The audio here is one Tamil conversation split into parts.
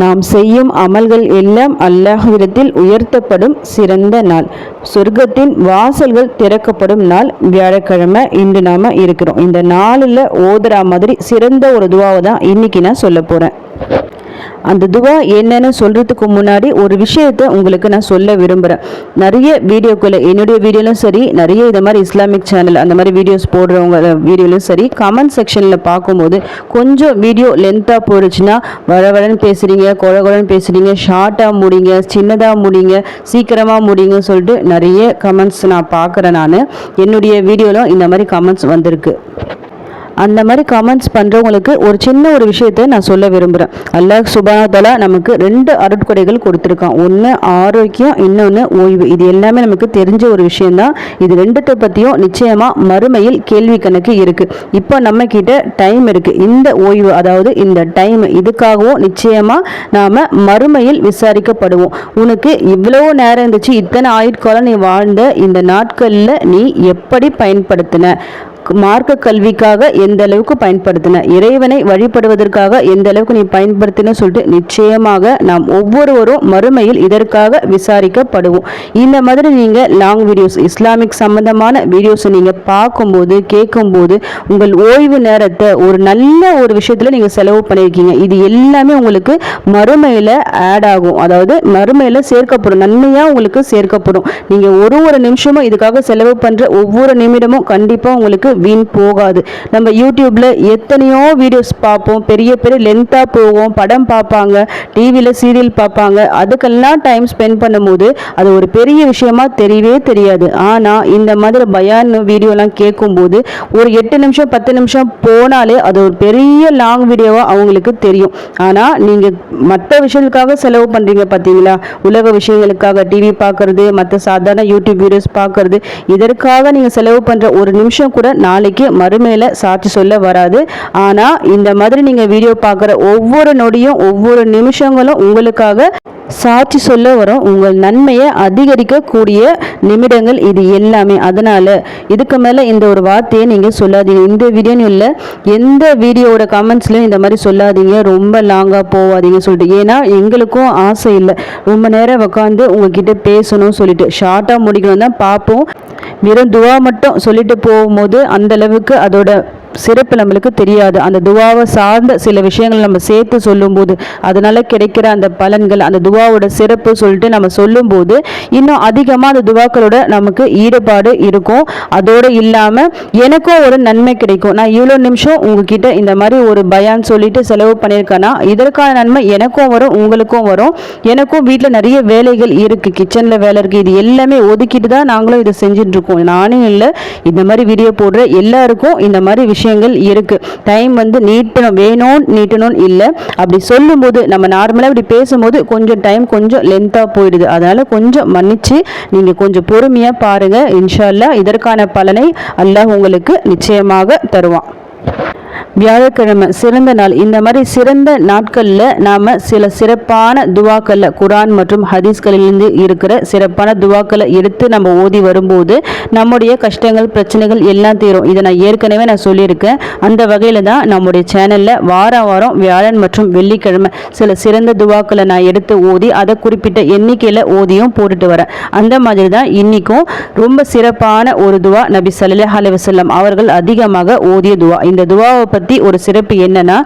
நாம் செய்யும் அமல்கள் எல்லாம் அல்லாஹ்விடத்தில் உயர்த்தப்படும் சிறந்த நாள். சொர்க்கத்தின் வாசல்கள் திறக்கப்படும் நாள். வியாழக்கிழமை இன்று நாம இருக்கிறோம். இந்த நாளில் ஓதுறா மாதிரி சிறந்த ஒரு துவாவை தான் இன்னைக்கு நான் சொல்ல போகிறேன் அந்த துவா என்னன்னு சொல்றதுக்கு முன்னாடி ஒரு விஷயத்தை உங்களுக்கு நான் சொல்ல விரும்புகிறேன் நிறைய வீடியோக்குள்ள என்னுடைய வீடியோலும் சரி நிறைய இந்த மாதிரி இஸ்லாமிக் சேனல் அந்த மாதிரி வீடியோஸ் போடுறவங்க வீடியோலும் சரி கமெண்ட் செக்ஷனில் பார்க்கும்போது கொஞ்சம் வீடியோ லென்த்தாக போயிடுச்சுன்னா வளவளன்னு பேசுகிறீங்க குழகுழன்னு பேசுகிறீங்க ஷார்ட்டாக முடிங்க சின்னதாக முடிங்க சீக்கிரமாக முடிங்கன்னு சொல்லிட்டு நிறைய கமெண்ட்ஸ் நான் பார்க்குறேன் நான். என்னுடைய வீடியோவில் இந்த மாதிரி கமெண்ட்ஸ் வந்திருக்கு. அந்த மாதிரி கமெண்ட்ஸ் பண்ணுறவங்களுக்கு ஒரு சின்ன ஒரு விஷயத்தை நான் சொல்ல விரும்புகிறேன் அல்லாஹ் சுபானதலா நமக்கு ரெண்டு அருட்கொடைகள் கொடுத்துருக்கான். ஒன்று ஆரோக்கியம் இன்னொன்று ஓய்வு. இது எல்லாமே நமக்கு தெரிஞ்ச ஒரு விஷயந்தான் இது ரெண்டுத்தை பற்றியும் நிச்சயமாக மறுமையில் கேள்வி கணக்கு இருக்குது இப்போ நம்ம கிட்ட டைம் இருக்குது இந்த ஓய்வு அதாவது இந்த டைம் இதுக்காகவும் நிச்சயமாக நாம் மறுமையில் விசாரிக்கப்படுவோம். உனக்கு இவ்வளோ நேரம் இருந்துச்சு இத்தனை ஆயுட்காலம் நீ வாழ்ந்த இந்த நாட்களில் நீ எப்படி பயன்படுத்தின? மார்க்க கல்விக்காக எந்த அளவுக்கு பயன்படுத்தின? இறைவனை வழிபடுவதற்காக எந்த அளவுக்கு நீ பயன்படுத்தின? சொல்லிட்டு நிச்சயமாக நாம் ஒவ்வொருவரும் மறுமையில் இதற்காக விசாரிக்கப்படுவோம். இந்த மாதிரி நீங்கள் லாங் வீடியோஸ் இஸ்லாமிக் சம்பந்தமான வீடியோஸை நீங்கள் பார்க்கும்போது கேட்கும்போது உங்கள் ஓய்வு நேரத்தை ஒரு நல்ல ஒரு விஷயத்தில் நீங்கள் செலவு பண்ணியிருக்கீங்க. இது எல்லாமே உங்களுக்கு மறுமையில் ஆட் ஆகும். அதாவது மறுமையில் சேர்க்கப்படும். நன்மையாக உங்களுக்கு சேர்க்கப்படும். நீங்கள் ஒரு ஒரு நிமிஷமும் இதுக்காக செலவு பண்ணுற ஒவ்வொரு நிமிடமும் கண்டிப்பாக உங்களுக்கு வீண் போகாது. நம்ம யூடியூப்பில் எத்தனையோ வீடியோஸ் பார்ப்போம். பெரிய பெரிய லென்த்தாக போவோம். படம் பார்ப்பாங்க. டிவியில் சீரியல் பார்ப்பாங்க. அதுக்கெல்லாம் டைம் ஸ்பெண்ட் பண்ணும்போது அது ஒரு பெரிய விஷயமா தெரியவே தெரியாது. ஆனால் இந்த மாதிரி பயான் வீடியோலாம் கேட்கும்போது ஒரு எட்டு நிமிஷம் பத்து நிமிஷம் போனாலே அது ஒரு பெரிய லாங் வீடியோவாக அவங்களுக்கு தெரியும். ஆனால் நீங்கள் மற்ற விஷயங்களுக்காக செலவு பண்ணுறீங்க பார்த்தீங்களா உலக விஷயங்களுக்காக டிவி பார்க்குறது மற்ற சாதாரண யூடியூப் வீடியோஸ் பார்க்கறது இதற்காக நீங்கள் செலவு பண்ணுற ஒரு நிமிஷம் கூட நாளைக்கு மறுமையில் சாட்சி சொல்ல வராது. ஆனால் இந்த மாதிரி நீங்கள் வீடியோ பார்க்குற ஒவ்வொரு நொடியும் ஒவ்வொரு நிமிஷங்களும் உங்களுக்காக சாட்சி சொல்ல வரும். உங்கள் நன்மையை அதிகரிக்கக்கூடிய நிமிடங்கள் இது எல்லாமே. அதனால் இதுக்கு மேலே இந்த ஒரு வார்த்தையை நீங்கள் சொல்லாதீங்க. இந்த வீடியோன்னு இல்லை எந்த வீடியோவோட கமெண்ட்ஸ்லையும் இந்த மாதிரி சொல்லாதீங்க. ரொம்ப லாங்காக போகாதீங்க சொல்லிட்டு. ஏன்னா எங்களுக்கும் ஆசை இல்லை. ரொம்ப நேரம் உட்காந்து உங்ககிட்ட பேசணும்னு சொல்லிட்டு. ஷார்ட்டாக முடிக்கணும் தான் பார்ப்போம். வெறும் துவா மட்டும் சொல்லிட்டு போகும்போது அந்த அளவுக்கு அதோட சிறப்பு நம்மளுக்கு தெரியாது. அந்த துவாவை சார்ந்த சில விஷயங்கள் நம்ம சேர்த்து சொல்லும்போது அதனால் கிடைக்கிற அந்த பலன்கள் அந்த துவாவோட சிறப்பு சொல்லிட்டு நம்ம சொல்லும்போது இன்னும் அதிகமாக அந்த துவாக்களோட நமக்கு ஈடுபாடு இருக்கும். அதோடு இல்லாமல் எனக்கும் ஒரு நன்மை கிடைக்கும். நான் இவ்வளோ நிமிஷம் உங்ககிட்ட இந்த மாதிரி ஒரு பயான் சொல்லிட்டு செலவு பண்ணியிருக்கேன்னா இதற்கான நன்மை எனக்கும் வரும் உங்களுக்கும் வரும். எனக்கும் வீட்டில் நிறைய வேலைகள் இருக்குது கிச்சனில் வேலை இருக்குது இது எல்லாமே ஒதுக்கிட்டு தான் நாங்களும் இதை செஞ்சுட்டு இருக்கோம். நானும் இல்லை இந்த மாதிரி வீடியோ போடுற எல்லாருக்கும் இந்த மாதிரி விஷயம் விஷயங்கள் இருக்குது டைம் வந்து நீட்டணும் வேணும் நீட்டணும்னு இல்லை. அப்படி சொல்லும்போது நம்ம நார்மலாக இப்படி பேசும்போது கொஞ்சம் டைம் கொஞ்சம் லென்த்தாக போயிடுது. அதனால் கொஞ்சம் மன்னித்து நீங்கள் கொஞ்சம் பொறுமையாக பாருங்கள் இன்ஷால்லா இதற்கான பலனை அல்லாஹ் உங்களுக்கு நிச்சயமாக தருவான். வியாழக்கிழமை சிறந்த நாள். இந்த மாதிரி சிறந்த நாட்களில் நாம் சில சிறப்பான துவாக்களில் குரான் மற்றும் ஹதீஸ்களிலிருந்து இருக்கிற சிறப்பான துவாக்களை எடுத்து நம்ம ஓதி வரும்போது நம்முடைய கஷ்டங்கள் பிரச்சனைகள் எல்லாம் தீரும். இதை நான் ஏற்கனவே நான் சொல்லியிருக்கேன். அந்த வகையில் தான் நம்முடைய சேனலில் வாரம் வாரம் வியாழன் மற்றும் வெள்ளிக்கிழமை சில சிறந்த துவாக்களை நான் எடுத்து ஓதி அதை குறிப்பிட்ட எண்ணிக்கையில் ஓதியும் போட்டுட்டு வரேன். அந்த மாதிரி தான் இன்றைக்கும் ரொம்ப சிறப்பான ஒரு துவா நபி சல்லாஹ் அலுவலம் அவர்கள் அதிகமாக ஓதிய துவா. இந்த துவாவை பற்றி ஒரு சிறப்பு என்னன்னா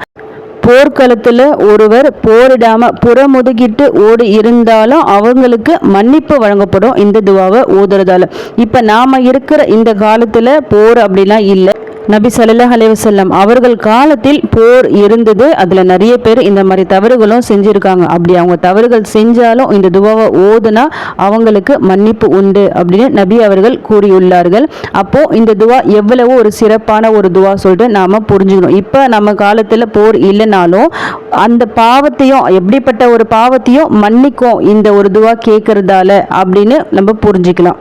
போர்க்களத்தில் ஒருவர் போரிடாம புறமுதுகிட்டு ஓடி இருந்தாலும் அவங்களுக்கு மன்னிப்பு வழங்கப்படும் இந்த துவாவை ஓதுறதால. இப்போ நாம இருக்கிற இந்த காலத்தில் போர் அப்படிலாம் இல்லை. நபி சல்லாஹ் அலைவசல்லம் அவர்கள் காலத்தில் போர் இருந்தது. அதில் நிறைய பேர் இந்த மாதிரி தவறுகளும் செஞ்சுருக்காங்க. அப்படி அவங்க தவறுகள் செஞ்சாலும் இந்த துவாவை ஓதுனா அவங்களுக்கு மன்னிப்பு உண்டு அப்படின்னு நபி அவர்கள் கூறியுள்ளார்கள். அப்போது இந்த துவா எவ்வளவு ஒரு சிறப்பான ஒரு துவா சொல்லிட்டு நாம் புரிஞ்சுக்கணும். இப்போ நம்ம காலத்தில் போர் இல்லைனாலும் அந்த பாவத்தையும் எப்படிப்பட்ட ஒரு பாவத்தையும் மன்னிக்கும் இந்த ஒரு துவா கேட்கறதால அப்படின்னு நம்ம புரிஞ்சுக்கலாம்.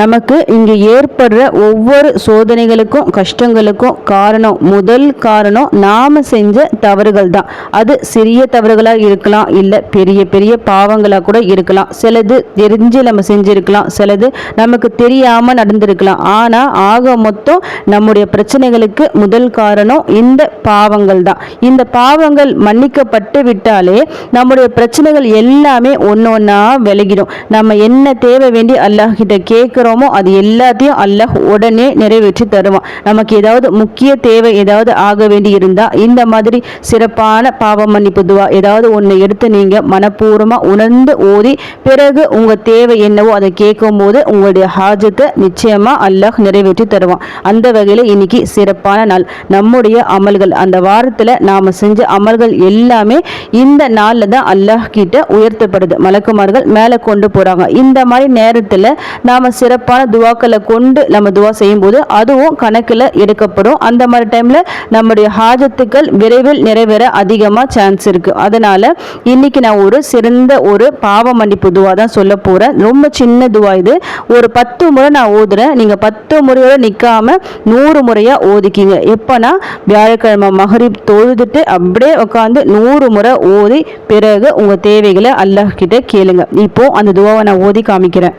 நமக்கு இங்கு ஏற்படுற ஒவ்வொரு சோதனைகளுக்கும் கஷ்டங்களுக்கும் காரணம் முதல் காரணம் நாம செஞ்ச தவறுகள் தான் அது சிறிய தவறுகளாக இருக்கலாம் இல்லை பெரிய பெரிய பாவங்களாக கூட இருக்கலாம். சிலது தெரிஞ்சு நம்ம செஞ்சுருக்கலாம் சிலது நமக்கு தெரியாமல் நடந்திருக்கலாம். ஆனால் ஆக மொத்தம் நம்முடைய பிரச்சனைகளுக்கு முதல் காரணம் இந்த பாவங்கள் தான் இந்த பாவங்கள் மன்னிக்கப்பட்டு விட்டாலே நம்முடைய பிரச்சனைகள் எல்லாமே ஒன்று ஒன்றா விலகிடும். நம்ம என்ன தேவை வேண்டி அல்லாஹ் கேட்க கேட்குறோமோ அது எல்லாத்தையும் அல்லாஹ் உடனே நிறைவேற்றி தருவான். நமக்கு ஏதாவது முக்கிய தேவை ஏதாவது ஆக வேண்டி இருந்தால் இந்த மாதிரி சிறப்பான பாவ மன்னிப்பு துவா ஏதாவது ஒன்று எடுத்து நீங்கள் மனப்பூர்வமாக உணர்ந்து ஓதி பிறகு உங்க தேவை என்னவோ அதை கேட்கும் போது உங்களுடைய ஹாஜத்தை நிச்சயமா அல்லாஹ் நிறைவேற்றி தருவான். அந்த வகையில் இன்னைக்கு சிறப்பான நாள். நம்முடைய அமல்கள் அந்த வாரத்தில் நாம செஞ்ச அமல்கள் எல்லாமே இந்த நாளில் தான் அல்லாஹ் கிட்ட உயர்த்தப்படுது. மலக்குமார்கள் மேலே கொண்டு போறாங்க. இந்த மாதிரி நேரத்தில் நாம சிறப்பான துவாக்களை கொண்டு நம்ம துவா செய்யும்போது அதுவும் கணக்கில் எடுக்கப்படும். அந்த மாதிரி டைமில் நம்முடைய ஹாஜத்துக்கள் விரைவில் நிறைவேற அதிகமாக சான்ஸ் இருக்குது அதனால் இன்னைக்கு நான் ஒரு சிறந்த ஒரு பாவ மன்னிப்பு துவா தான் சொல்ல போகிறேன் ரொம்ப சின்ன துவா இது. ஒரு பத்து முறை நான் ஓதுறேன். நீங்கள் பத்து முறையோட நிற்காமல் நூறு முறையாக ஓதிக்கிங்க. எப்போனா வியாழக்கிழமை மகரிப் தொழுதுட்டு அப்படியே உட்காந்து நூறு முறை ஓதி பிறகு உங்கள் தேவைகளை அல்லாஹ் கிட்ட கேளுங்க. இப்போ அந்த துவாவை நான் ஓதி காமிக்கிறேன்.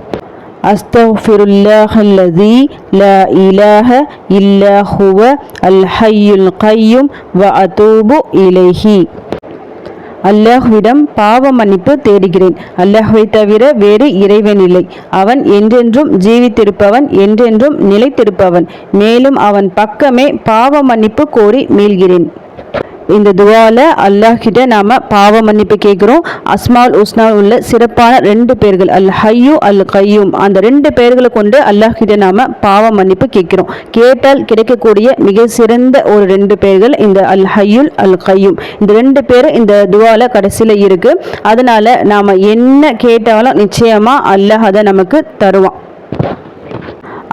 أستغفر الله الذي لا إله إلا هو الحي القيوم وأتوب إليه அல்லாஹ்விடம் பாவ மன்னிப்பு தேடுகிறேன் அல்லாஹ்வை தவிர வேறு இறைவன் இல்லை அவன் என்றென்றும் ஜீவித்திருப்பவன் என்றென்றும் நிலைத்திருப்பவன் மேலும் அவன் பக்கமே பாவ மன்னிப்பு கோரி மீள்கிறேன் இந்த துவால அல்லாஹ் கிட்ட நாம பாவ மன்னிப்பு கேட்குறோம். அஸ்மால் உஸ்னா உள்ள சிறப்பான ரெண்டு பேர்கள் அல் ஹையூ அல் கையும் அந்த ரெண்டு பேர்களை கொண்டு அல்லாஹ் கிட்ட நாம பாவ மன்னிப்பு கேட்குறோம். கேட்டால் கிடைக்கக்கூடிய மிக சிறந்த ஒரு ரெண்டு பேர்கள் இந்த அல் ஹையுல் அல் கையும். இந்த ரெண்டு பேர் இந்த துவால கடைசியில் இருக்கு. அதனால நாம என்ன கேட்டாலும் நிச்சயமா அல்லாஹ் அதை நமக்கு தருவான்.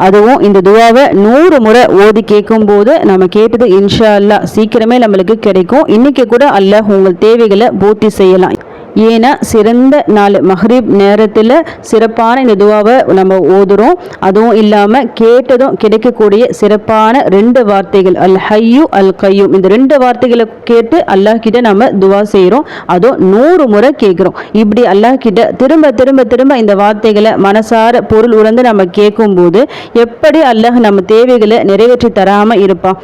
அதுவும் இந்த துவாவை நூறு முறை ஓதி கேட்கும்போது நம்ம கேட்டது இன்ஷா அல்லாஹ் சீக்கிரமே நம்மளுக்கு கிடைக்கும். இன்னைக்கு கூட அல்லாஹ் உங்கள் தேவைகளை பூர்த்தி செய்யலாம். ஏன்னா சிறந்த நாள் மஹ்ரீப் நேரத்தில் சிறப்பான இந்த துவாவை நம்ம ஓதுறோம். அதுவும் இல்லாமல் கேட்டதும் கிடைக்கக்கூடிய சிறப்பான ரெண்டு வார்த்தைகள் அல் ஹையு அல் கையும் இந்த ரெண்டு வார்த்தைகளை கேட்டு அல்லாஹ் கிட்ட நம்ம துவா செய்கிறோம் அதுவும் நூறு முறை கேட்குறோம் இப்படி அல்லாஹ் கிட்ட திரும்ப திரும்ப திரும்ப இந்த வார்த்தைகளை மனசார பொருள் உணர்ந்து நம்ம கேட்கும்போது எப்படி அல்லாஹ் நம்ம தேவைகளை நிறைவேற்றி தராமல் இருப்பான்?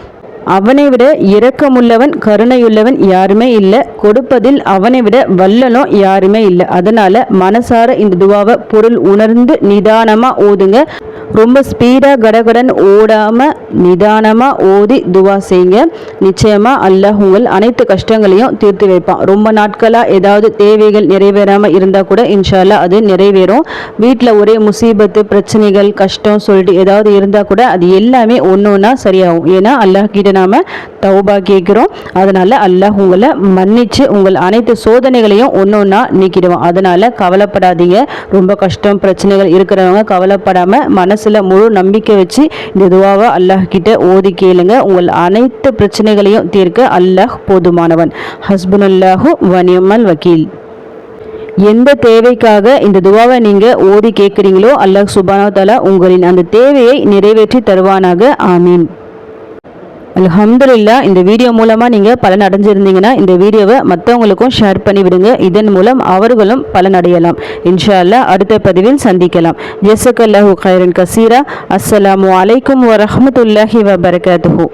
அவனை விட இரக்கமுள்ளவன் கருணையுள்ளவன் யாருமே இல்லை. கொடுப்பதில் அவனை விட வல்லனும் யாருமே இல்லை. அதனால மனசார இந்த துவாவை பொருள் உணர்ந்து நிதானமாக ஓதுங்க. ரொம்ப ஸ்பீடாக கடகடன் ஓடாமல் நிதானமாக ஓதி துவா செய்யுங்க. நிச்சயமாக அல்லாஹ் உங்கள் அனைத்து கஷ்டங்களையும் தீர்த்து வைப்பான். ரொம்ப நாட்களாக ஏதாவது தேவைகள் நிறைவேறாமல் இருந்தால் கூட இன்ஷால்லா அது நிறைவேறும். வீட்டில் ஒரே முசீபத்து பிரச்சனைகள் கஷ்டம் சொல்லிட்டு ஏதாவது இருந்தால் கூட அது எல்லாமே ஒன்று ஒன்றா சரியாகும். ஏன்னா அல்லாஹ் கிட்ட நாம் தௌபா கேட்குறோம். அதனால் அல்லாஹ் உங்களை மன்னிச்சு உங்கள் அனைத்து சோதனைகளையும் ஒன்று ஒன்றா நீக்கிடுவோம் அதனால் கவலைப்படாதீங்க. ரொம்ப கஷ்டம் பிரச்சனைகள் இருக்கிறவங்க கவலைப்படாமல் மனசில் முழு நம்பிக்கை வச்சு இந்த துவாவை அல்லாஹ் கிட்ட ஓதி கேளுங்க. உங்கள் அனைத்து பிரச்சனைகளையும் தீர்க்க அல்லாஹ் போதுமானவன். ஹஸ்புனல்லாஹு வனியம்மல் வக்கீல். எந்த தேவைக்காக இந்த துவாவை நீங்கள் ஓதி கேட்குறீங்களோ அல்லாஹ் சுபானோ தலா உங்களின் அந்த தேவையை நிறைவேற்றி தருவானாக. ஆமீன். அலமதுல்லா இந்த வீடியோ மூலமாக நீங்கள் பலன் அடைஞ்சிருந்தீங்கன்னா இந்த வீடியோவை மற்றவங்களுக்கும் ஷேர் பண்ணிவிடுங்க. இதன் மூலம் அவர்களும் பலன் அடையலாம் இன்ஷா அடுத்த பதிவில் சந்திக்கலாம். ஜெசக் அல்லாஹூ கைரன் கசீரா. அஸ்ஸலாமு அலைக்கும் வரஹமத்துல்லாஹி வபரகாத்துஹூ.